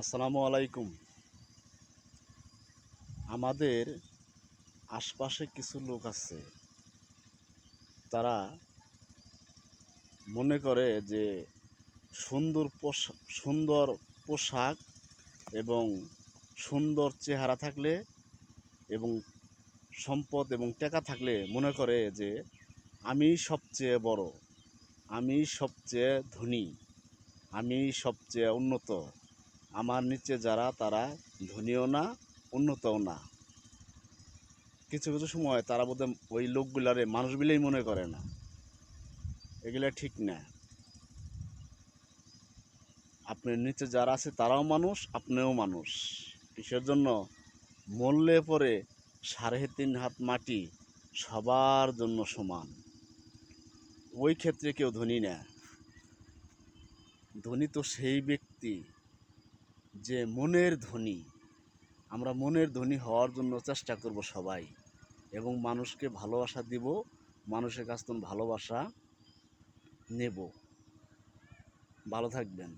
আসসালামু আলাইকুম। আমাদের আশপাশে কিছু লোক আছে, তারা মনে করে যে সুন্দর পোশাক সুন্দর পোশাক এবং সুন্দর চেহারা থাকলে এবং সম্পদ এবং টাকা থাকলে মনে করে যে আমি সবচেয়ে বড়, আমি সবচেয়ে ধনী, আমি সবচেয়ে উন্নত। আমার নিচে যারা, তারা ধনীও না, উন্নতও না। কিছু কিছু সময় তারা বোধহয় ওই লোকগুলারে মানুষ বলেই মনে করে না। এগুলা ঠিক না। আপনার নিচে যারা আছে, তারাও মানুষ, আপনিও মানুষ। কিসের জন্য? মরলে পরে সাড়ে তিন হাত মাটি সবার জন্য সমান। ওই ক্ষেত্রে কেউ ধনী না। ধনী তো সেই ব্যক্তি যে মনের ধ্বনি আমরা মনের ধ্বনি হওয়ার জন্য চেষ্টা করব সবাই। এবং মানুষকে ভালোবাসা দিব, মানুষের কাছ থেকে ভালোবাসা নেব। ভালো থাকবেন।